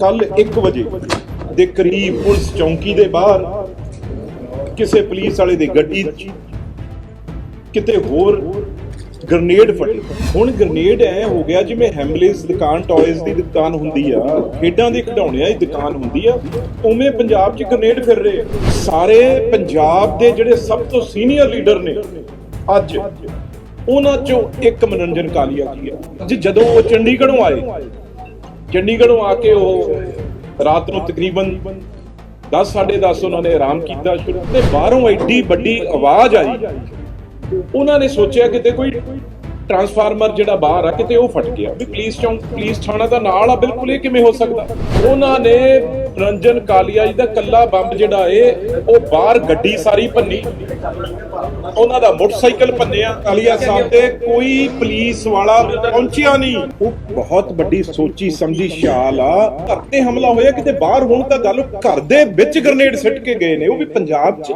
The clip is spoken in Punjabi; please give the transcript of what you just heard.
ਕੱਲ 1 ਵਜੇ ਦੇ ਕਰੀਬ ਪੁਲਿਸ ਚੌਂਕੀ ਦੇ ਬਾਹਰ ਕਿਸੇ ਪੁਲਿਸ ਵਾਲੇ ਦੀ ਗੱਡੀ 'ਚ ਕਿਤੇ ਹੋਰ ਗ੍ਰਨੇਡ ਫਟੇ ਹੁਣ ਗ੍ਰਨੇਡ ਐ ਹੋ ਗਿਆ ਜਿਵੇਂ ਹੈਮਲਿਸ ਦੁਕਾਨ ਟੌਇਜ਼ ਦੀ ਦੁਕਾਨ ਹੁੰਦੀ ਆ, ਖੇਡਾਂ ਦੇ ਖਿਡੌਣਿਆਂ ਦੀ ਦੁਕਾਨ ਹੁੰਦੀ ਆ, ਉਵੇਂ ਪੰਜਾਬ 'ਚ ਗ੍ਰਨੇਡ ਫਿਰ ਰਹੇ ਆ। ਸਾਰੇ ਪੰਜਾਬ ਦੇ ਜਿਹੜੇ ਸਭ ਤੋਂ ਸੀਨੀਅਰ ਲੀਡਰ ਨੇ, ਅੱਜ ਉਹਨਾਂ ਚੋਂ ਇੱਕ ਮਨੋਰੰਜਨ ਕਾਲੀਆ ਜੀ ਆ ਜੀ ਜਦੋਂ ਉਹ ਚੰਡੀਗੜ੍ਹੋਂ ਆਏ ਚੰਡੀਗੜ੍ਹੋਂ ਆ ਕੇ ਉਹ ਰਾਤ ਨੂੰ ਤਕਰੀਬਨ 10 10:30 ਉਹਨਾਂ ਨੇ ਆਰਾਮ ਕੀਤਾ ਸ਼ੁਰੂ ਤੇ ਬਾਹਰੋਂ ਐਡੀ ਵੱਡੀ ਆਵਾਜ਼ ਆਈ। ਉਹਨਾਂ ਨੇ ਸੋਚਿਆ ਕਿਤੇ ਕੋਈ ਟਰਾਂਸਫਾਰਮਰ ਜਿਹੜਾ ਬਾਹਰ ਆ, ਕਿਤੇ ਉਹ ਫਟ ਗਿਆ। ਵੀ ਪੁਲਿਸ ਚੌਂਕ, ਪੁਲਿਸ ਥਾਣਾ ਦਾ ਨਾਲ ਆ, ਬਿਲਕੁਲ ਇਹ ਕਿਵੇਂ ਹੋ ਸਕਦਾ? ਉਹਨਾਂ ਨੇ ਰੰਜਨ ਕਾਲੀਆ ਜੀ ਦਾ ਕੱਲਾ ਬੰਬ ਜਿਹੜਾ ਏ, ਉਹ ਬਾਹਰ ਗੱਡੀ ਸਾਰੀ ਭੰਨੀ। ਉਹਨਾਂ ਦਾ ਮੋਟਰਸਾਈਕਲ ਭੰਨਿਆ ਕਾਲੀਆ ਸਾਹਿਬ ਤੇ। ਕੋਈ ਪੁਲਿਸ ਵਾਲਾ ਪਹੁੰਚਿਆ ਨਹੀਂ। ਉਹ ਬਹੁਤ ਵੱਡੀ ਸੋਚੀ ਸਮਝੀ ਸ਼ਾਲ ਆ। ਘਰ ਤੇ ਹਮਲਾ ਹੋਇਆ, ਕਿਤੇ ਬਾਹਰ ਹੋਣ ਤਾਂ ਗੱਲ ਘਰ ਦੇ ਵਿੱਚ ਗ੍ਰਨੇਡ ਸਿੱਟ ਕੇ ਗਏ ਨੇ। ਉਹ ਵੀ ਪੰਜਾਬ 'ਚ।